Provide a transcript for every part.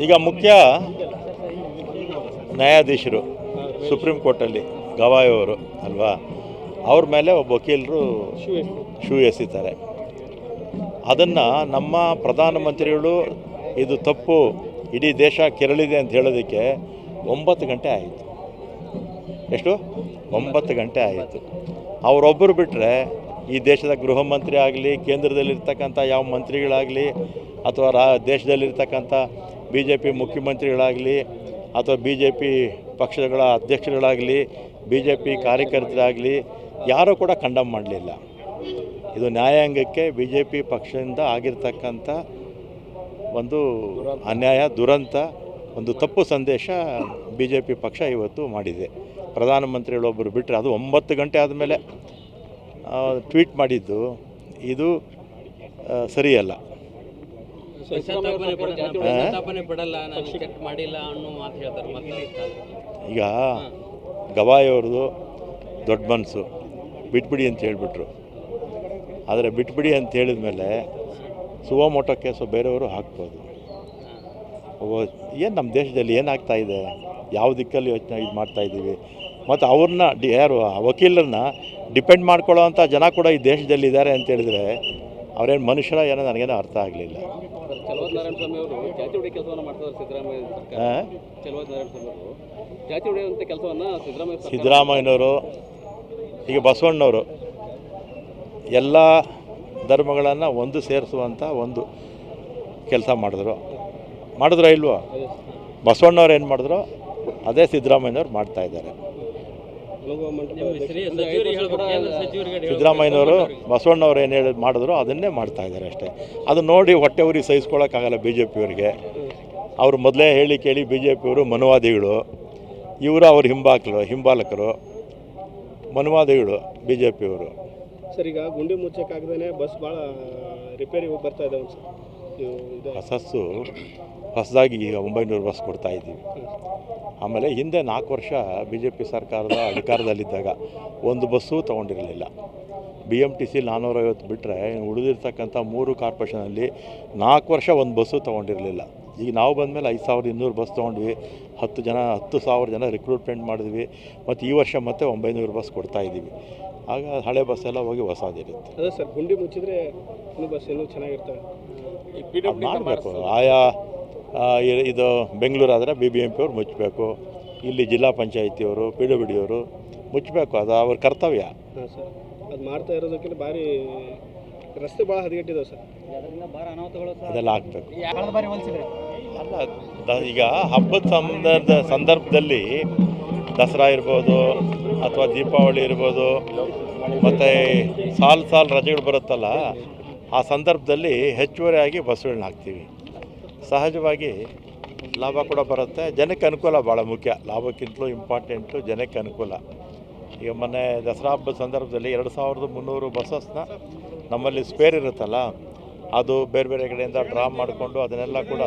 ಈಗ ಮುಖ್ಯ ನ್ಯಾಯಾಧೀಶರು, ಸುಪ್ರೀಂ ಕೋರ್ಟಲ್ಲಿ ಗವಾಯ್ ಅವರು ಅಲ್ವಾ? ಅವ್ರ ಮೇಲೆ ಒಬ್ಬ ವಕೀಲರು ಶೂ ಎಸಿತಾರೆ. ಅದನ್ನು ನಮ್ಮ ಪ್ರಧಾನಮಂತ್ರಿಗಳು, ಇದು ತಪ್ಪು, ಇಡೀ ದೇಶ ಕೆರಳಿದೆ ಅಂತ ಹೇಳೋದಕ್ಕೆ ಒಂಬತ್ತು ಗಂಟೆ ಆಯಿತು. ಎಷ್ಟು? ಒಂಬತ್ತು ಗಂಟೆ ಆಯಿತು. ಅವರೊಬ್ಬರು ಬಿಟ್ಟರೆ ಈ ದೇಶದ ಗೃಹ ಮಂತ್ರಿ ಆಗಲಿ, ಕೇಂದ್ರದಲ್ಲಿರ್ತಕ್ಕಂಥ ಯಾವ ಮಂತ್ರಿಗಳಾಗಲಿ, ಅಥವಾ ರಾ, ದೇಶದಲ್ಲಿರ್ತಕ್ಕಂಥ ಬಿ ಜೆ ಪಿ ಮುಖ್ಯಮಂತ್ರಿಗಳಾಗಲಿ ಅಥವಾ ಬಿ ಜೆ ಪಿ ಪಕ್ಷಗಳ ಅಧ್ಯಕ್ಷರುಗಳಾಗಲಿ ಬಿ ಜೆ ಪಿ ಕಾರ್ಯಕರ್ತರಾಗಲಿ, ಯಾರೂ ಕೂಡ ಕಂಡಮ್ ಮಾಡಲಿಲ್ಲ. ಇದು ನ್ಯಾಯಾಂಗಕ್ಕೆ ಬಿ ಜೆ ಪಿ ಪಕ್ಷದಿಂದ ಆಗಿರ್ತಕ್ಕಂಥ ಒಂದು ಅನ್ಯಾಯ, ದುರಂತ, ಒಂದು ತಪ್ಪು ಸಂದೇಶ ಬಿ ಜೆ ಪಿ ಪಕ್ಷ ಇವತ್ತು ಮಾಡಿದೆ. ಪ್ರಧಾನಮಂತ್ರಿಗಳೊಬ್ಬರು ಬಿಟ್ಟರೆ ಅದು ಒಂಬತ್ತು ಗಂಟೆ ಆದಮೇಲೆ ಟ್ವೀಟ್ ಮಾಡಿದ್ದು, ಇದು ಸರಿಯಲ್ಲ. ಈಗ ಗವಾಯಿ ಅವ್ರದ್ದು ದೊಡ್ಡ ಮನಸ್ಸು. ಬಿಟ್ಬಿಡಿ ಅಂತ ಹೇಳಿಬಿಟ್ರು. ಆದರೆ ಬಿಟ್ಬಿಡಿ ಅಂತ ಹೇಳಿದ ಮೇಲೆ ಸುವಮೋಟೋ ಕೇಸು ಬೇರೆಯವರು ಹಾಕ್ಬೋದು. ಏನು ನಮ್ಮ ದೇಶದಲ್ಲಿ ಏನಾಗ್ತಾ ಇದೆ? ಯಾವ ದಿಕ್ಕಲ್ಲಿ ಯೋಚನೆ ಇದು ಮಾಡ್ತಾ ಇದ್ದೀವಿ? ಮತ್ತು ಅವ್ರನ್ನ ಡಿ ಯಾರು ವಕೀಲರನ್ನ ಡಿಪೆಂಡ್ ಮಾಡ್ಕೊಳ್ಳೋ ಅಂಥ ಜನ ಕೂಡ ಈ ದೇಶದಲ್ಲಿ ಇದ್ದಾರೆ ಅಂತ ಹೇಳಿದ್ರೆ ಅವ್ರೇನು ಮನುಷ್ಯರ ಏನೋ ನನಗೇನು ಅರ್ಥ ಆಗಲಿಲ್ಲ. ಸಿದ್ದರಾಮಯ್ಯನವರು ಈಗ ಬಸವಣ್ಣವರು ಎಲ್ಲ ಧರ್ಮಗಳನ್ನು ಒಂದು ಸೇರಿಸುವಂಥ ಒಂದು ಕೆಲಸ ಮಾಡಿದ್ರು. ಮಾಡಿದ್ರ ಇಲ್ವೋ? ಬಸವಣ್ಣವ್ರು ಏನು ಮಾಡಿದ್ರು? ಅದೇ ಸಿದ್ದರಾಮಯ್ಯನವ್ರು ಮಾಡ್ತಾ ಇದ್ದಾರೆ. ಸಿದ್ದರಾಮಯ್ಯನವರು ಬಸವಣ್ಣವ್ರು ಏನು ಹೇಳಿ ಮಾಡಿದ್ರು ಅದನ್ನೇ ಮಾಡ್ತಾ ಇದ್ದಾರೆ ಅಷ್ಟೇ. ಅದು ನೋಡಿ ಹೊಟ್ಟೆ ಊರಿಗೆ ಸಹಿಸ್ಕೊಳ್ಳೋಕ್ಕಾಗಲ್ಲ ಬಿ ಜೆ ಪಿಯವರಿಗೆ ಅವರು ಮೊದಲೇ ಹೇಳಿ ಕೇಳಿ ಬಿ ಜೆ ಪಿಯವರು ಮನುವಾದಿಗಳು. ಇವರು ಅವ್ರ ಹಿಂಬಾಕಲು ಹಿಂಬಾಲಕರು. ಮನುವಾದಿಗಳು ಬಿ ಜೆ ಪಿಯವರು ಸರ್ ಈಗ ಗುಂಡಿ ಮುಚ್ಚಕ್ಕಾಗ್ದೇ ಬಸ್ ಭಾಳ ರಿಪೇರಿ ಹೋಗಿ ಬರ್ತಾ ಇದ್ದಾವೆ ಸರ್. ಹೊಸಸ್ಸು ಹೊಸದಾಗಿ ಈಗ ಒಂಬೈನೂರು ಬಸ್ ಕೊಡ್ತಾ ಇದ್ದೀವಿ. ಆಮೇಲೆ ಹಿಂದೆ ನಾಲ್ಕು ವರ್ಷ ಬಿ ಜೆ ಪಿ ಸರ್ಕಾರದ ಅಧಿಕಾರದಲ್ಲಿದ್ದಾಗ ಒಂದು ಬಸ್ಸು ತೊಗೊಂಡಿರಲಿಲ್ಲ. ಬಿ ಎಂ ಟಿ ಸಿ ನಾನ್ನೂರೈವತ್ತು ಬಿಟ್ಟರೆ ಉಳಿದಿರ್ತಕ್ಕಂಥ ಮೂರು ಕಾರ್ಪೊರೇಷನಲ್ಲಿ ನಾಲ್ಕು ವರ್ಷ ಒಂದು ಬಸ್ಸು ತೊಗೊಂಡಿರಲಿಲ್ಲ. ಈಗ ನಾವು ಬಂದಮೇಲೆ ಐದು ಸಾವಿರದ ಇನ್ನೂರು ಬಸ್ ತೊಗೊಂಡ್ವಿ. ಹತ್ತು ಜನ, ಹತ್ತು ಸಾವಿರ ಜನ ರಿಕ್ರೂಟ್ಮೆಂಟ್ ಮಾಡಿದ್ವಿ. ಮತ್ತು ಈ ವರ್ಷ ಮತ್ತೆ ಒಂಬೈನೂರು ಬಸ್ ಕೊಡ್ತಾ ಇದ್ದೀವಿ. ಆಗ ಹಳೆ ಬಸ್ ಎಲ್ಲ ಹೋಗಿ ಹೊಸದಿರುತ್ತೆ ಅದೇ ಸರ್ ಗುಂಡಿ ಮುಚ್ಚಿದ್ರೆ ಇನ್ನೂ ಬಸ್ ಇನ್ನೂ ಚೆನ್ನಾಗಿರ್ತವೆ. ಮಾಡಬೇಕು. ಆಯಾ ಇದು ಬೆಂಗಳೂರು ಆದರೆ ಬಿ ಬಿ ಎಂ ಪಿ ಅವ್ರು ಮುಚ್ಚಬೇಕು ಇಲ್ಲಿ ಜಿಲ್ಲಾ ಪಂಚಾಯಿತಿಯವರು ಪಿ ಡಬ್ಲ್ಯೂ ಡಿ ಅವರು ಮುಚ್ಚಬೇಕು ಅದು ಅವ್ರ ಕರ್ತವ್ಯ. ಹಾಂ ಸರ್ ಅದು ಮಾಡ್ತಾ ಇರೋದಕ್ಕಿಂತ ಭಾರಿ ರಸ್ತೆ ಭಾಳ ಹದಗೆಟ್ಟಿದ್ದಾವೆ ಸರ್. ಅದೆಲ್ಲ ಹೋಲಿಸಿದ್ರೆ? ಅಲ್ಲ ದ- ಈಗ ಹಬ್ಬದ ಸಂದರ್ಭ ಸಂದರ್ಭದಲ್ಲಿ ದಸರಾ ಇರ್ಬೋದು ಅಥವಾ ದೀಪಾವಳಿ ಇರ್ಬೋದು, ಮತ್ತು ಸಾಲು ಸಾಲು ರಜೆಗಳು ಬರುತ್ತಲ್ಲ, ಆ ಸಂದರ್ಭದಲ್ಲಿ ಹೆಚ್ಚುವರಿಯಾಗಿ ಬಸ್ಸುಗಳನ್ನ ಹಾಕ್ತೀವಿ. ಸಹಜವಾಗಿ ಲಾಭ ಕೂಡ ಬರುತ್ತೆ. ಜನಕ್ಕೆ ಅನುಕೂಲ ಭಾಳ ಮುಖ್ಯ. ಲಾಭಕ್ಕಿಂತಲೂ ಇಂಪಾರ್ಟೆಂಟು ಜನಕ್ಕೆ ಅನುಕೂಲ. ಈಗ ಮೊನ್ನೆ ದಸರಾ ಹಬ್ಬದ ಸಂದರ್ಭದಲ್ಲಿ ಎರಡು ಸಾವಿರದ ಮುನ್ನೂರು ಬಸ್ಸಸ್ನ ನಮ್ಮಲ್ಲಿ ಸ್ಪೇರ್ ಇರುತ್ತಲ್ಲ, ಅದು ಬೇರೆ ಬೇರೆ ಕಡೆಯಿಂದ ಡ್ರಾ ಮಾಡಿಕೊಂಡು ಅದನ್ನೆಲ್ಲ ಕೂಡ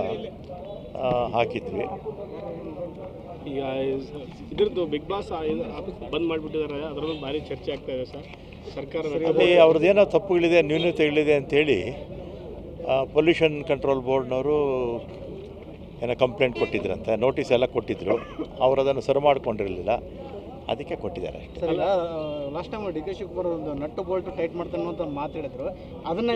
ಹಾಕಿದ್ವಿ. ಈಗ ಇದ್ರದ್ದು ಬಿಗ್ ಬಾಸ್ ಬಂದ್ ಮಾಡಿಬಿಟ್ಟಿದ್ದಾರೆ. ಅದರಲ್ಲಿ ಭಾರಿ ಚರ್ಚೆ ಆಗ್ತಾ ಇದೆ ಸರ್. ಸರ್ಕಾರ ಅಲ್ಲಿ ಅವ್ರದ್ದೇನೋ ತಪ್ಪುಗಳಿದೆ ನ್ಯೂನತೆಗಳಿದೆ ಅಂತೇಳಿ ಪೊಲ್ಯೂಷನ್ ಕಂಟ್ರೋಲ್ ಬೋರ್ಡ್ನವರು ಏನೋ ಕಂಪ್ಲೇಂಟ್ ಕೊಟ್ಟಿದ್ರಂತೆ ನೋಟಿಸ್ ಎಲ್ಲ ಕೊಟ್ಟಿದ್ದರು ಅವರು ಅದನ್ನು ಸರಿ ಮಾಡ್ಕೊಂಡಿರಲಿಲ್ಲ. ಅದಕ್ಕೆ ಕೊಟ್ಟಿದ್ದಾರೆ ಅಷ್ಟೇ. ಅಲ್ಲ last time D K Shivakumar ಒಂದು ನಟ್ಟು ಬೋಲ್ಟ್ ಟೈಟ್ ಮಾಡ್ತಾನೆ ಅಂತ ಒಂದು ಮಾತು ಹೇಳಿದ್ರು. ಅದನ್ನ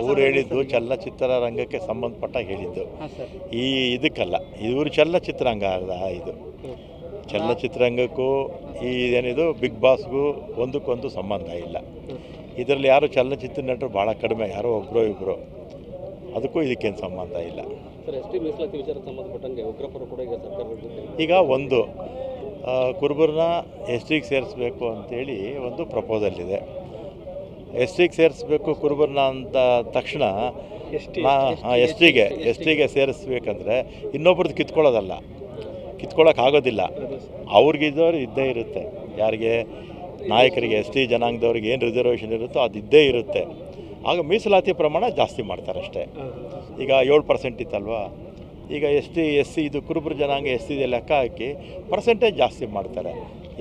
ಅವ್ರು ಹೇಳಿದ್ದು ಚಲನಚಿತ್ರ ರಂಗಕ್ಕೆ ಸಂಬಂಧಪಟ್ಟ ಹೇಳಿದ್ದು. ಹಾಂ ಸರ್. ಈ ಇದಕ್ಕಲ್ಲ ಇವರು ಚಲನಚಿತ್ರರಂಗ ಅಲ್ಲ ಇದು. ಚಲನಚಿತ್ರರಂಗಕ್ಕೂ ಈ ಏನಿದು ಬಿಗ್ ಬಾಸ್ಗೂ ಒಂದಕ್ಕೊಂದು ಸಂಬಂಧ ಇಲ್ಲ. ಇದರಲ್ಲಿ ಯಾರು ಚಲನಚಿತ್ರ ನಟರು ಭಾಳ ಕಡಿಮೆ ಯಾರೋ ಒಬ್ಬರು ಇಬ್ಬರು ಅದಕ್ಕೂ ಇದಕ್ಕೇನು ಸಂಬಂಧ ಇಲ್ಲ. ಸರ್ ಎಸ್ ಟಿ ಮೀಸಲಾತಿ ವಿಚಾರಕ್ಕೆ ಸಂಬಂಧಪಟ್ಟಂಗೆ ಉಗ್ರಪರು ಕೂಡ ಈಗ ಒಂದು ಕುರುಬರನ್ನ ಎಸ್ ಟಿಗೆ ಸೇರಿಸ್ಬೇಕು ಅಂತೇಳಿ ಒಂದು ಪ್ರಪೋಸಲ್ ಇದೆ ಎಸ್ ಟಿಗೆ ಸೇರಿಸ್ಬೇಕು ಕುರುಬರನ್ನ ಅಂತ ತಕ್ಷಣ ಎಸ್ ಟಿಗೆ ಎಸ್ ಟಿಗೆ ಸೇರಿಸ್ಬೇಕಂದ್ರೆ ಇನ್ನೊಬ್ರದ್ದು ಕಿತ್ಕೊಳ್ಳೋದಲ್ಲ. ಕಿತ್ಕೊಳ್ಳೋಕ್ಕಾಗೋದಿಲ್ಲ ಅವ್ರಿಗಿದ್ದವ್ರು ಇದ್ದೇ ಇರುತ್ತೆ. ಯಾರಿಗೆ ನಾಯಕರಿಗೆ ಎಸ್ ಟಿ ಜನಾಂಗದವ್ರಿಗೆ ಏನು ರಿಸರ್ವೇಷನ್ ಇರುತ್ತೋ ಅದು ಇದ್ದೇ ಇರುತ್ತೆ. ಆಗ ಮೀಸಲಾತಿ ಪ್ರಮಾಣ ಜಾಸ್ತಿ ಮಾಡ್ತಾರೆ ಅಷ್ಟೇ ಈಗ ಏಳು ಪರ್ಸೆಂಟ್ ಇತ್ತಲ್ವಾ? ಈಗ ಎಸ್ ಟಿ ಎಸ್ ಸಿ ಇದು ಕುರುಬರ ಜನಾಂಗ ಎಸ್ ಸಿ ಲೆಕ್ಕ ಹಾಕಿ ಪರ್ಸೆಂಟೇಜ್ ಜಾಸ್ತಿ ಮಾಡ್ತಾರೆ.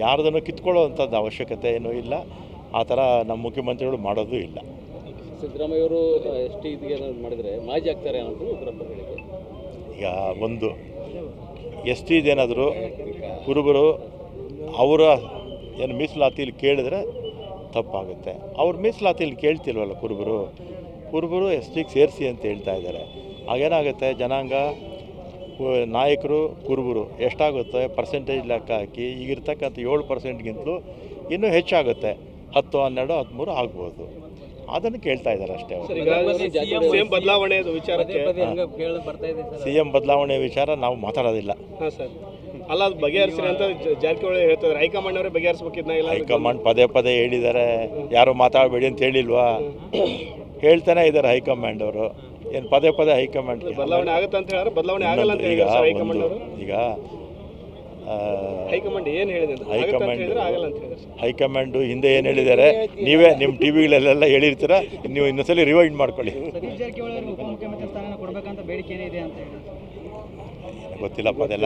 ಯಾರ್ದನ್ನು ಕಿತ್ಕೊಳ್ಳೋವಂಥದ್ದು ಅವಶ್ಯಕತೆ ಏನೂ ಇಲ್ಲ. ಆ ಥರ ನಮ್ಮ ಮುಖ್ಯಮಂತ್ರಿಗಳು ಮಾಡೋದು ಇಲ್ಲ. ಸಿದ್ದರಾಮಯ್ಯ ಅವರು ಎಸ್ ಟಿ ಇದಕ್ಕೆ ಮಾಡಿದರೆ ಮಾಜಿ ಆಗ್ತಾರೆ ಅಂತ ಈಗ ಒಂದು ಎಸ್ ಟಿ ಇದೇನಾದರೂ ಕುರುಬರು ಅವರ ಏನು ಮೀಸಲಾತಿಲಿ ಕೇಳಿದ್ರೆ ತಪ್ಪಾಗುತ್ತೆ. ಅವ್ರ ಮೀಸಲಾತಿಲಿ ಕೇಳ್ತಿಲ್ವಲ್ಲ ಕುರುಬರು? ಕುರುಬರು ಎಸ್ ಟಿಗೆ ಸೇರಿಸಿ ಅಂತ ಹೇಳ್ತಾ ಇದ್ದಾರೆ. ಆಗೇನಾಗುತ್ತೆ ಜನಾಂಗ ನಾಯಕರು ಕುರುಬರು ಎಷ್ಟಾಗುತ್ತೆ? ಪರ್ಸೆಂಟೇಜ್ ಲೆಕ್ಕ ಹಾಕಿ ಈಗಿರ್ತಕ್ಕಂಥ ಏಳು ಪರ್ಸೆಂಟ್ಗಿಂತಲೂ ಇನ್ನೂ ಹೆಚ್ಚಾಗುತ್ತೆ. ಹತ್ತು ಹನ್ನೆರಡು ಹದಿಮೂರು ಆಗ್ಬೋದು. ಅದನ್ನು ಕೇಳ್ತಾ ಇದ್ದಾರೆ ಅಷ್ಟೇ ಸಿ ಎಂ ಬದಲಾವಣೆ ವಿಚಾರ ನಾವು ಮಾತಾಡೋದಿಲ್ಲ. ಹಾಂ ಸರ್. ಅಲ್ಲ ಅದು ಬಗೆಹರಿಸ್ರಿ ಅಂತ ಜಾರಕಿಹೊಳಿ ಹೇಳ್ತಾರೆ ಹೈಕಮಾಂಡ್ ಅವರೇ ಬಗೆಹರಿಸ್ಬೇಕಿದ್ನ ಇಲ್ಲ ಹೈಕಮಾಂಡ್ ಪದೇ ಪದೇ ಹೇಳಿದ್ದಾರೆ ಯಾರು ಮಾತಾಡಬೇಡಿ ಅಂತ ಹೇಳಿಲ್ವಾ? ಹೇಳ್ತಾನೆ ಇದ್ದಾರೆ ಹೈಕಮಾಂಡ್ ಅವರು. ಏನು ಪದೇ ಪದೇ ಹೈಕಮಾಂಡ್ ಬದಲಾವಣೆ ಆಗುತ್ತೆ ಅಂತ ಹೇಳಿದ್ರೆ ಬದಲಾವಣೆ ಆಗಲ್ಲ ಅಂತ ಈಗ ಹೈಕಮಾಂಡ್ ಅವರು. ಈಗ ಹೈಕಮಾಂಡ್ ಏನು ಹೇಳಿದೆ ಅಂತ ಆಗುತ್ತೆ ಅಂತ ಹೈಕಮಾಂಡ್ ಆಗಲ್ಲ ಅಂತ ಹೇಳಿದ್ರು ಸರ್. ಹೈಕಮಾಂಡು ಹಿಂದೆ ಏನು ಹೇಳಿದ್ದಾರೆ ನೀವೇ ನಿಮ್ಮ ಟಿ ವಿಗಳಲ್ಲೆಲ್ಲ ಹೇಳಿರ್ತೀರ ನೀವು ಇನ್ನೊಂದ್ಸಲಿ ರಿವೈಂಡ್ ಮಾಡ್ಕೊಳ್ಳಿ. ಗೊತ್ತಿಲ್ಲಪ್ಪ ಅದೆಲ್ಲ.